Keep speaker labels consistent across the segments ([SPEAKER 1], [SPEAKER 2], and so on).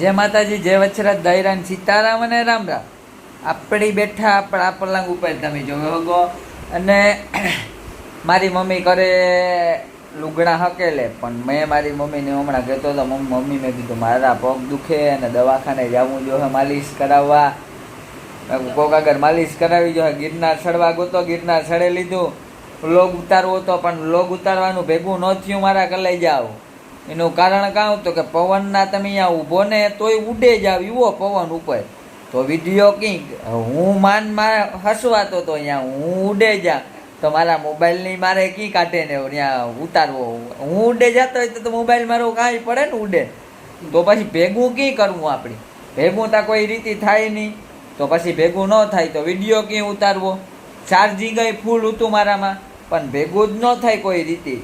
[SPEAKER 1] જય માતાજી, જય વચ્છરાજ દૈરાન સીતારામ અને રામ રામ. આપણી બેઠા આપણા પલંગ ઉપર, તમે જોયો હગો. અને મારી મમ્મી કરે લુગડા હકેલે, પણ મેં મારી મમ્મીને હમણાં કહેતો હતો, મમ્મી મેં કીધું, મારા પગ દુખે અને દવાખાને જવું જોઈએ માલિશ કરાવવા. કોક આગળ માલિશ કરાવી જોઈએ ગિરનાર ચડવા ગોતો, ગિરનાર સડે લીધું. લોગ ઉતારવો હતો પણ લોગ ઉતારવાનું ભેગું ન થયું મારા કલાઈ જાવ એનું કારણ કાં તો કે પવનના તમે અહીંયા ઊભો ને તોય ઉડે જાવ એવો પવન ઉપર. તો વીડિયો કંઈક, હું માનમાં હસવાતો તો અહીંયા હું ઉડે જા તો મારા મોબાઈલની મારે કી કાઢે ને ત્યાં ઉતારવો. હું ઉડે જતો હોય તો મોબાઈલ મારો કાંઈ પડે ને ઉડે. તો પછી ભેગું કી કરવું આપણે? ભેગું તો કોઈ રીતે થાય નહીં. તો પછી ભેગું ન થાય તો વીડિયો ક્યાં ઉતારવો. ચાર્જિંગ ફૂલ હતું મારામાં. પણ ભેગું જ ન થાય કોઈ રીતે.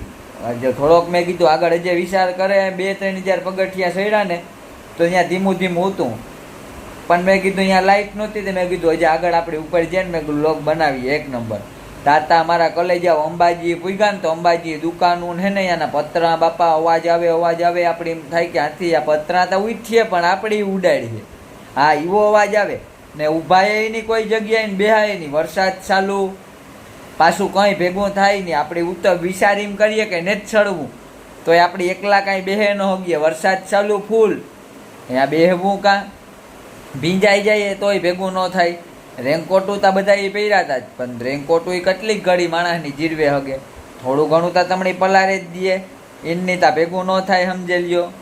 [SPEAKER 1] જો થોડોક મેં કીધું આગળ જે વિચાર કરે, બે, ત્રણ હજાર પગથિયા સડ્યા ને, તો અહીંયા ધીમું ધીમું હતું. પણ મેં કીધું અહીંયા લાઇટ નહોતી, તો મેં કીધું હજી આગળ આપણે ઉપર જઈને મેં કીધું લોક બનાવીએ એક નંબર તાતા મારા કલેજા અંબાજી પૂગ્યા ને તો અંબાજી દુકાનું હે ને અહીંયાના પતરા, બાપા, અવાજ આવે અવાજ આવે, આપણે એમ થાય કે હાથી, આ પતરા તો ઉઠીએ, પણ આપણે ઉડાડીએ. હા એવો અવાજ આવે. ને ઊભા નહીં કોઈ જગ્યાએ ને બેહાય નહીં. વરસાદ ચાલુ પાછું કંઈ ભેગું થાય નહીં. આપણે ઉત્તર વિચારીમ કરીએ કે નથી ચડવું. તો એ આપણે એકલા કાંઈ બેહે ન હોગીએ. વરસાદ ચાલુ ફૂલ. અહીંયા બેહવું કાં? ભીંજાઈ જાય તોય ભેગું ન થાય. રેનકોટું તો બધા એ પહેર્યા હતા જ. પણ રેનકોટું એ કેટલીક ઘડી માણસની જીરવે હગે. થોડું ઘણું તો તમને પલારે જ દઈએ એમની તા ભેગું ન થાય સમજે લ્યો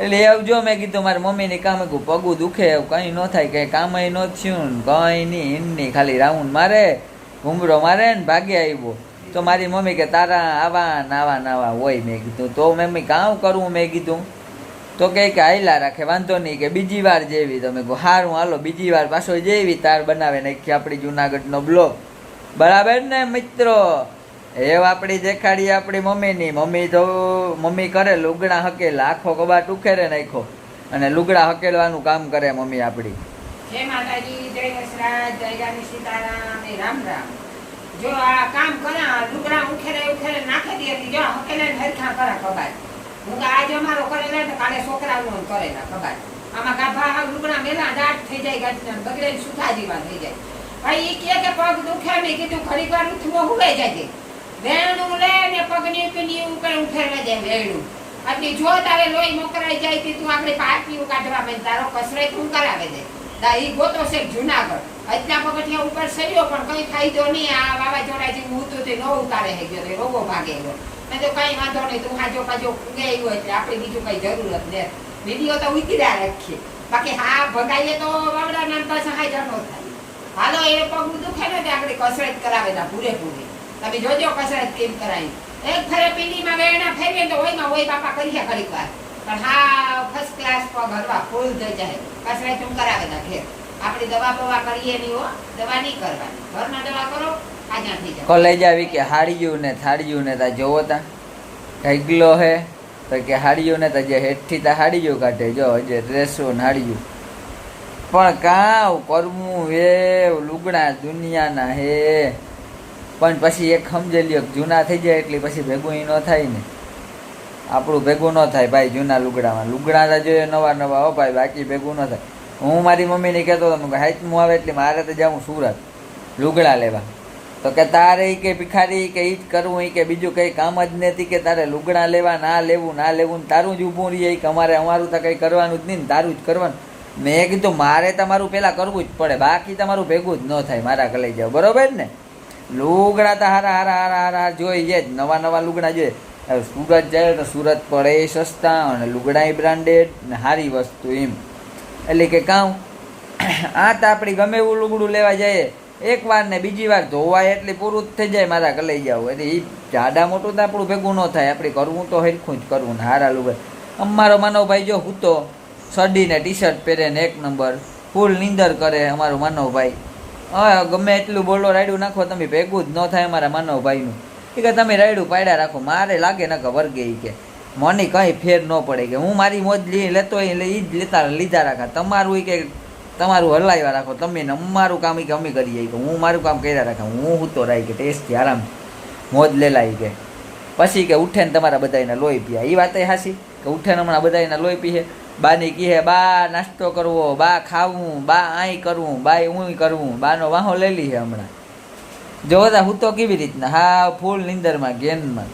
[SPEAKER 1] એટલે એ આવજો મેં કીધું મારી મમ્મીને કામ કહું પગું દુખે એવું કંઈ ન થાય. કંઈ કામ ન થયું કંઈ નહીં. એમની ખાલી રાઉન્ડ મારે. ઘૂમરો મારે ને ભાગે આવ્યો તો મારી મમ્મી કે, તારા આવા નાવા નાવા હોય, મેં કીધું. તો મમ્મી, કાં કરવું મેં કીધું. તો કે હાયલા રાખે, વાંધો નહીં, કે, બીજી વાર જેવી. તમે કહો સારું હાલો, બીજી વાર પાછો જેવી તાર બનાવે નાખી આપણી જુનાગઢનો બ્લોક. બરાબર ને, મિત્રો? એવ આપણી દેખાડીએ આપણી મમ્મીની. મમ્મી તો, મમ્મી કરે લુગડા હકેલ, આખો કબાટ ઉખેરે નાખો અને લુગડા હકેલવાનું કામ કરે મમ્મી આપણી.
[SPEAKER 2] જય માતાજી, જય હસરાજ જય રાની સીતારામ ને રામ રામ. જો આ કામ કરા, લુગડા ઉખેરે ઉખેરે નાખી દે જો હકેલે હરખા કરા કબાટ. હું આજે અમારો કરેલા તો કાલે છોકરાઓનો કરેલા કબાટ. આમાં ગાભા લુગડા મેલા દાટ થઈ જાય ગાંઠના બગડે સુથા જેવા થઈ જાય. ભાઈ એ કે પગ દુખે, મેં કીધું ઘડીક વાર ઉઠવો હુવે જાય વેણું લે ને પગની પીની ઉપર ઉઠેરવા જાય વેણું. આટલી જો તારે લોહી મોકરાઈ જાય, તે તું આપણે પાટીઓ કાઢવા મેં તારો કસરત હું કરાવે દે. દા ગોતો છે જુનાગઢ. અત્યા પગથિયા ઉપર સર્યો પણ કઈ ફાયદો નહીં. આ વાવાઝોડા જેવું હતું તે ન ઉતારે હે ગયો રોગો ભાગે ગયો. મેં તો કઈ વાંધો નહીં, તું હાજો પાજો આવ્યો એટલે આપણે બીજું કઈ જરૂરત ને. વીડિયો તો ઉતર્યા રાખીએ. બાકી હા, ભગાઈએ તો વાવડા નામ પાસે હાજર ન થાય. હાલો, એ પગ દુખે ને આપણે કસરત કરાવે તા પૂરેપૂરી તમે જોજો કસરત કેમ કરાવી એક ફરે પીંડીમાં વેણા ફેરીએ તો હોય ને હોય બાપા કરીએ ઘડીક વાર પણ હા ફર્સ્ટ ક્લાસ પગ હરવા ફૂલ થઈ જાય. કસરત હું કરાવે ના ઘેર. આપણે દવા બવા કરીએ નહીં હો. દવા નહીં કરવાની. ઘરમાં દવા કરો
[SPEAKER 1] કોલેજ આવી કે હાડિયું ને થાળિયું ને તા જોવો તા. ઢગલો હે, તો કે હાડિયું ને તા જે હેઠથી તા હાડિયું કાઢે. જો જે ડ્રેસો ને હાડિયું પણ કાવ કરવું હે, લુગડા દુનિયાના હે. પણ પછી એક સમજે લ્યો જૂના થઈ જાય એટલે પછી ભેગું ન થાય ને. આપણું ભેગું ન થાય ભાઈ જૂના લુગડામાં. લુગડા જોઈએ નવા નવા, હો ભાઈ, બાકી ભેગું ન થાય. હું મારી મમ્મીને કહેતો હતો કે હાઈટમું આવે એટલે મારે તો જાઉં સુરત, લુગડા લેવા. તો કે તારે એ કે ભિખારી કે ઈ જ કરવું એ કે બીજું કંઈ કામ જ નથી કે તારે લુગડા લેવા, ના લેવું ના લેવું તારું જ ઊભું રહીએ કે અમારે અમારું તો કંઈ કરવાનું જ નહીં તારું જ કરવાનું. મેં કીધું, મારે તમારું પહેલાં કરવું જ પડે, બાકી તમારું ભેગું જ ન થાય મારા કલાઈ જાવ બરોબર ને? લુગડા તો હારા હારા હારા હારા જોઈએ જ નવા નવા લુગડા જોઈએ. હવે સુરત જાય તો સુરત પડે એ સસ્તા અને લુગડાય બ્રાન્ડેડ ને સારી વસ્તુ એમ. એટલે કે કાં આ તો આપણી ગમે એવું લુગડું લેવા જઈએ. એક વાર ને બીજી વાર ધોવાય એટલે પૂરું જ થઈ જાય મારા કલાઈ જાવ એટલે એ જાડા મોટું તો આપણું ભેગું ન થાય. આપણે કરવું તો હરખું જ કરવું ને હારા લુગડ. અમારો માનવભાઈ જો હૂતો સડીને ટી શર્ટ પહેરે ને એક નંબર, ફૂલ નીંદર કરે અમારો માનવભાઈ હા ગમે એટલું બોલો, રાયડું નાખો, તમે ભેગું જ ન થાય અમારા માનવભાઈનું એ કે તમે રાયડું પાડ્યા રાખો, મારે લાગે ને કે ગઈ કે. મને કંઈ ફેર ન પડે કે હું મારી મોજ લઈ લેતો હોય એટલે એ જ લેતા, લીધા રાખા. તમારું એ કે તમારું હલાવ્યા રાખો, તમે અમારું કામ એ કે અમે કરીએ કે. હું મારું કામ કર્યા રાખા, હું હું તો રાઈ કે ટેસ્ટથી આરામ, મોજ લેલાઈ કે. પછી કે ઉઠે ને તમારા બધાના લોહી પીયા. એ વાત હાસી કે ઉઠે ને હમણાં બધાના લોહી પીએ બાની કહે, બા, નાસ્તો કરવો, બા ખાવું, બા આય કરવું બા હું કરવું બાનો વાહો લઈ છે હમણાં. જોતા હું તો કેવી રીતના, હા, ફૂલ નિંદરમાં, ગેનમાં.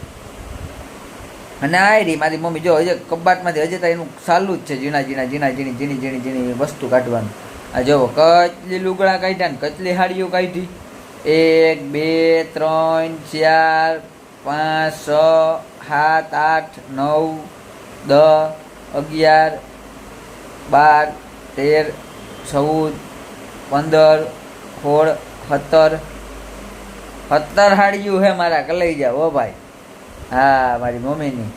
[SPEAKER 1] અને આ રહી મારી મમ્મી જો, હજે કબાટમાંથી હજે તો એનું ચાલુ જ છે, ઝીણા ઝીણા ઝીણા, ઝીણી ઝીણી ઝીણી ઝીણી વસ્તુ કાઢવાનું. આ જોવો, કચલી લુગડા કાઢ્યા ને, કચલી હાડીઓ કાઢી. એક, બે, ત્રણ, ચાર, પાંચ, છ, સાત, આઠ, નવ, દસ, અગિયાર, બાર, તેર, ચૌદ, પંદર, સોળ, સત્તર સત્તર હાડીયું હે મારા કલાઈ જાવ હો ભાઈ. હા, મારી મમ્મીની.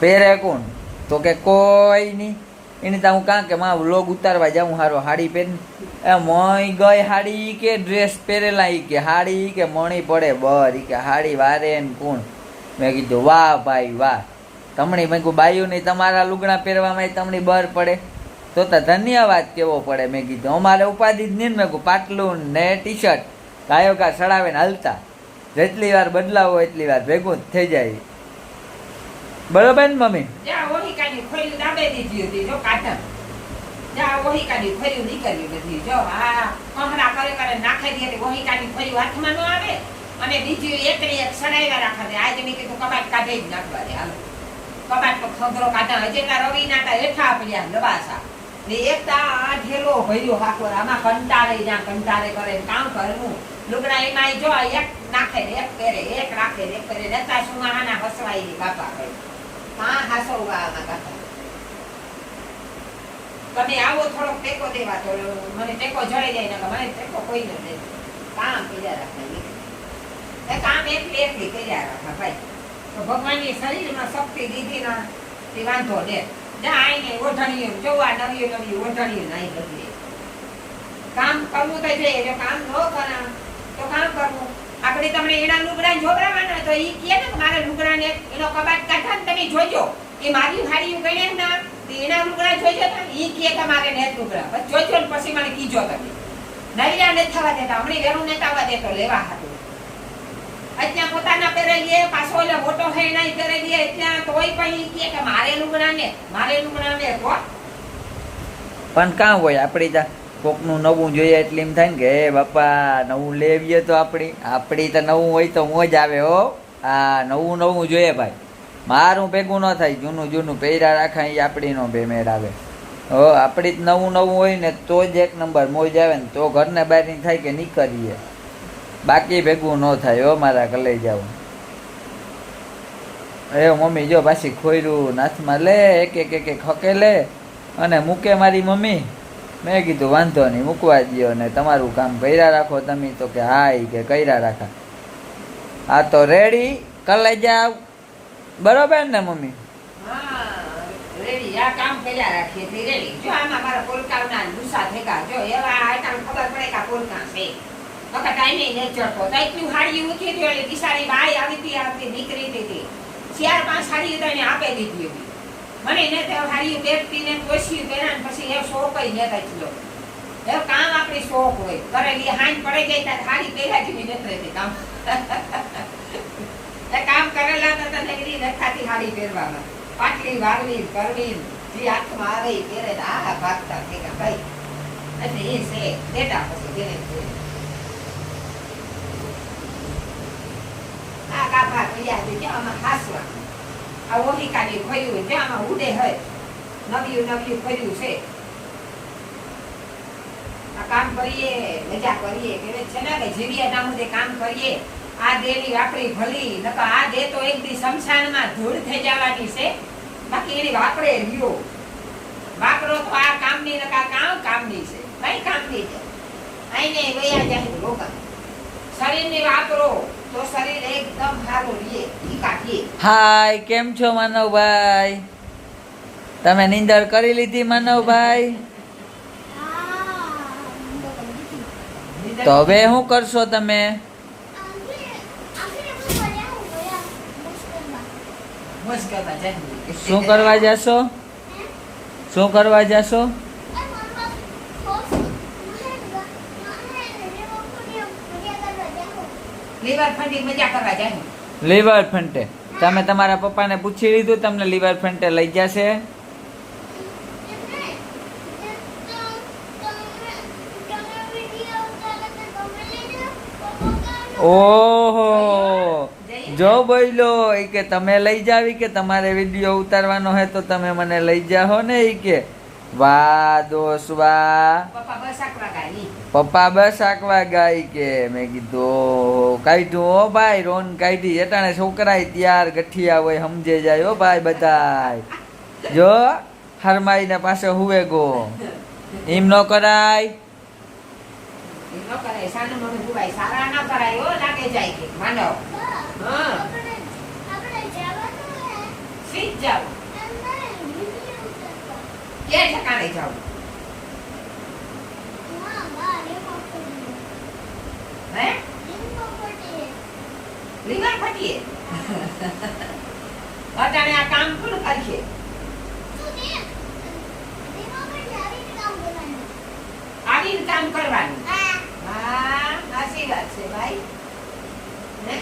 [SPEAKER 1] પહેરે કોણ તો કે કોઈ નહીં. એની તો હું કાં કે માં વ્લોગ ઉતારવા જાઉં, હારો હાડી પહેરી એ મોય ગઈ હાડી કે ડ્રેસ પહેરેલા ઈ કે હાડી કે મણી પડે બર, ઈ કે હાડી વારે ને કોણ. મેં કીધું, વાહ ભાઈ, વાહ. તમણી મેં કહું નહીં, તમારા લુગણા પહેરવામાં તમને બર પડે. તો તો ધન્યવાદ કેવો પડે, મેં કીધું. અમારે ઉપાધિ જ નહીં મેં કહું પાટલું ને ટી શર્ટ ગાયો સડાવીને ને હાલતા. જેટલી વાર બદલાવો એટલી વાર ભેગું થઈ જાય. બરોબર ને મમ્મી?
[SPEAKER 2] દી ન અને બીજું એક ને એક સડાવ્યા રાખે છે. આજે મેં કીધું કબાટ કાઢે જ નાખવા દે. હાલો. કબાટ તો ખંભરો કાઢા. હજી તા રવિ ના તા હેઠા પડ્યા લબાસા. ને આ ઢેલો ભર્યો હાકર આમાં કંટાળે જ્યાં કંટાળે કરે. કામ કરવું. લુગડા એમાં જો એક નાખે, એક પહેરે, એક રાખે, એક પહેરે. નેતા આના હસવાઈ ની બાપા કરે માં હાસવવા આમાં તમે આવો થોડોક ટેકો દેવા તો મને ટેકો જળી જાય ને મને ટેકો કોઈ ન દે. કામ કર્યા રાખે કામ એકલી એકલી કર્યા રાખે ભાઈ. તો ભગવાનની શરીરમાં શક્તિ દીધી ના તે વાંધો દે ના આઈને ઓઢણીયું જોવા નવી નવી ઓઢણીઓ નાઈ બદલે કામ કરવું તો જોઈએ, કામ ન કરા તો કામ કરવું? આપણે તમને એના લુગડા જોવડાવવાના તો ઈ કહે ને કે મારા લુગડાને એનો કબાટ કાઢા ને તમે જોજો. એ મારી હાડી ગણે ના. તો એના લુગડા જોજો ને ઈ કહે કે મારે ને લુગડા. બસ જોજો ને પછી મને કીજો તમે. નવીરા ને થવા દેતા. હમણે વેરું ને થવા દેતો લેવા હતું અત્યાં પોતાના પહેરેલી એ પાછો એટલે મોટો હે નહીં પહેરેલી ત્યાં તોય પણ કહે કે મારે લુગડા ને મારે લુગડા ને તો
[SPEAKER 1] પણ કાં હોય? આપણે ત્યાં કોકનું નવું જોઈએ એટલે એમ થાય ને કે, એ બાપા, નવું લેવીએ તો આપણી. આપણી તો નવું હોય તો મોજ આવે, હો. આ નવું નવું જોઈએ ભાઈ. મારું ભેગું ન થાય, જૂનું જૂનું પહેરા રાખા એ આપણીનો બેમેર આવે. હો, આપણી જ નવું નવું હોય ને, તો જ એક નંબર મોજ આવે ને, તો ઘરને બહારની થાય કે નીકળીએ. બાકી ભેગું ન થાય, હો, મારા કલાઈ જાવ એ મમ્મી, જો પાછી ખોયરું નાથમાં લે એક એક એક હકે લે, અને મૂકે મારી મમ્મી. મેં કીધું વાંધો નહીં મૂકવા દ્યો ને તમારું કામ કર્યા રાખો તમે તો કે હા કે કર્યા રાખા. આ તો રેડી કાલે જાવ. બરોબર ને મમ્મી?
[SPEAKER 2] હા, રેડી આ કામ કર્યા રાખીએ તે રેડી જો આમાં મારા પોલકાવના લૂસા થેગા જો એવા આઈટમ ખબર પડે કે આ પોલકા છે. નકર ટાઈમે નહીં ચડતો. તો એટલી હાડી ઊંચી હતી એટલે બિચારી બાઈ આવી હતી આવતી નીકળી હતી. તે. ચાર પાંચ હાડી તો દીધી મને ને તે હારી પહેરતી ને પોસી પહેરા પછી એ શોખ જ નતા થયો એ કામ આપણી શોખ હોય. કરેલી હાંજ પડી ગઈ ત્યારે હાડી પહેરા જેવી નથી રહેતી કામ. એ કામ કરેલા તો તને એવી નખાતી હારી પહેરવામાં પાટલી વારવી કરવી જે હાથમાં આવે એ પહેરે આ ભાગતા ભેગા ભાઈ. એટલે એ છે, બેટા પછી જેને. આ કાપા કર્યા છે આમાં હાસવા. આ ઓલિકાને ખોયું જ્યાં ઉડે હોય નવ્યું નવ્યું ખોયું છે આ કામ કરીએ મજા કરીએ કે છે ને કે જીવ્યા નામુદે કામ કરીએ આ દેવી વાપરી ભલી નકર આ દે તો એક દી શમશાનમાં ધૂળ થઈ જવાની છે બાકી એની વાપરે રહ્યો વાપરો તો આ કામની નકા કામ કામની છે કઈ કામની છે આઈને વયા જાય લોકો શરીરની વાપરો તો શરીર એકદમ સારું રહે ઈ કાઢીએ.
[SPEAKER 1] હાય કેમ છો માનવભાઈ તમે નિંદર કરી લીધી માનવભાઈ તો હવે શું કરશો તમે? શું કરવા જશો? શું કરવા જશો?
[SPEAKER 2] લીવર
[SPEAKER 1] ફંટે તમે તમારા પપ્પાને પૂછી લીધું, તમને લીવર ફંટે લઈ જશે? ઓહો! જો બોલો એ કે તમે લઈ જાવી કે તમારે વીડિયો ઉતારવાનો હે તો તમે મને લઈ જાહો ને એ કે. વાહ દોસ્ત વાહ
[SPEAKER 2] પપ્પા બસ આકવા ગાડી
[SPEAKER 1] પપ્પા બસ આકવા ગાય કે મેં કીધું કાઢ્યું હો ભાઈ રોન કાઢી એટાણે છોકરાય ત્યાર ગઠિયા હોય સમજે જાય હો ભાઈ બધાય. જો હરમાઈને પાસે હુવે ગો. એમ ન કરાય.
[SPEAKER 2] એ ન કરાય સાનું મોઢું ધોવાય સારા ના કરાય હો લાગે જાય કે માંડવ હા સીધ જાવ કે ઠકાણે જાવ હે ફટીએ અટાણે આ કામ કોણ કરશે આવીને કામ કરવાનું હા સાચી વાત છે ભાઈ હે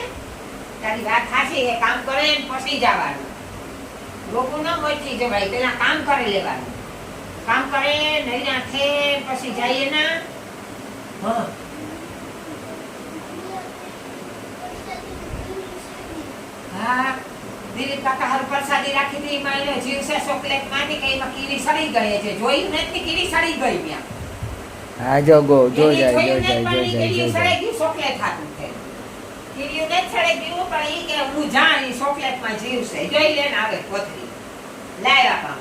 [SPEAKER 2] તારી વાત સાચી છે કામ કરે પછી જવાનું લોકો ન મચી જવાય પેલા કામ કરી લેવાનું કામ કરે નહીં નાખે પછી જઈએ ના. હા. હા. દિલીપ કાકા હારું પ્રસાદી રાખી હતી એમાં એને જીવશે ચોકલેટમાંથી કે એમાં કીડી સડી ગઈ છે. જોયું નથી કીડી સડી ગઈ ત્યાં.
[SPEAKER 1] હા જો ગો જો જાય જો
[SPEAKER 2] જાય
[SPEAKER 1] જો જાય જો જાય
[SPEAKER 2] ઈ કીડીયું સળે ગયું ચોકલેટ હાથું છે. કીડીયું ને સળે ગયું પણ ઈ કે હું જાણ ઈ ચોકલેટમાં જીવશે જોઈ લેને આવે કોથળી. લાવ્યા પામ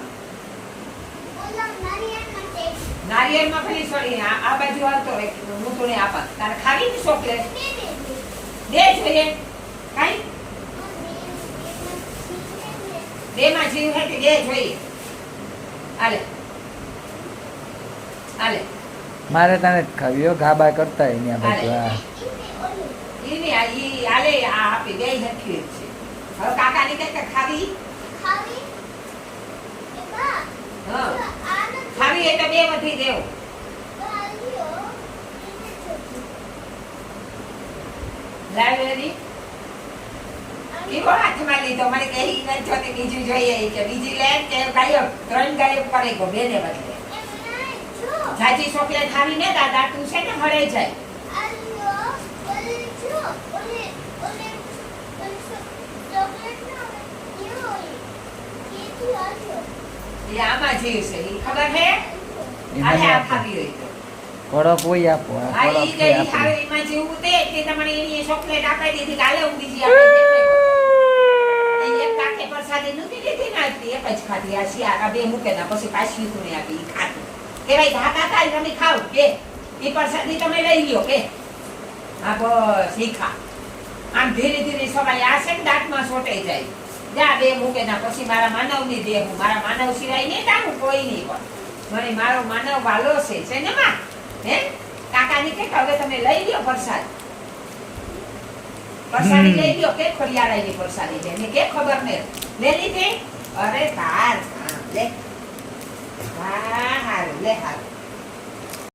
[SPEAKER 2] નારિયેળમાં પેલી સળી આ આ બાજુ આવતો રહે હું તને આપા. તારે ખાવી ની ચોકલેટ? દે જોઈએ કાઈ બે માં જીવ હે કે દે જોઈએ આલે. આલે.
[SPEAKER 1] મારે તને ખાવ્યો ખાવી ગાબા કરતા એની ત્યાં બધું હા.
[SPEAKER 2] ઈ આ ઈ આલે આ આપી બે હરખી છે. હવે કાકાની કઈ કે ખાવી? હા. ખાવી એટલે બે માંથી દેવું. લાઇબ્રેરી હાથમાં લીધો? મને કહે નથી બીજું જોઈએ કે બીજી લે કે ગાયબ. ત્રણ ગાયબ કરે ગો બેને બદલે. જાજી ચોકલેટ ખાવી ને દાદા તું છે ને હળે જાય. એ આમાં જીવ છે ઈ ખબર હે? આલે આ ખાવી હોય તો.
[SPEAKER 1] કડક હોય આપો આ
[SPEAKER 2] ઈ જે
[SPEAKER 1] છે
[SPEAKER 2] ઈ
[SPEAKER 1] આપો
[SPEAKER 2] ખાવી એમાં જેવું તે તે તમારે એની ચોકલેટ આપી દીધી કે હું બીજી આપી એક કાકે પ્રસાદી નહોતી લીધી ને આજથી એક જ ખાધી આ શિયાળ બે મૂકે ના પછી પાછી તું આપી તમે ખાવ કે? ઈ પ્રસાદી તમે લઈ લ્યો કે? આ બસ આમ ધીરે ધીરે સવાય આ છે ને દાંતમાં સોટાઈ જાય. જા બે મૂકે ના પછી મારા માનવની દે હું. મારા માનવ સિવાય નહીં જાણું કોઈ નહીં પણ. મને મારો માનવ વાલો છે છે ને માં? હે? કાકાની કે હવે તમે લઈ લ્યો પ્રસાદ? પ્રસાદી. લઈ લ્યો કે ખોડિયારાની પ્રસાદી છે ને કે ખબર ને લે લીધી? અરે તાર હા, લે. હા હા લે હારું.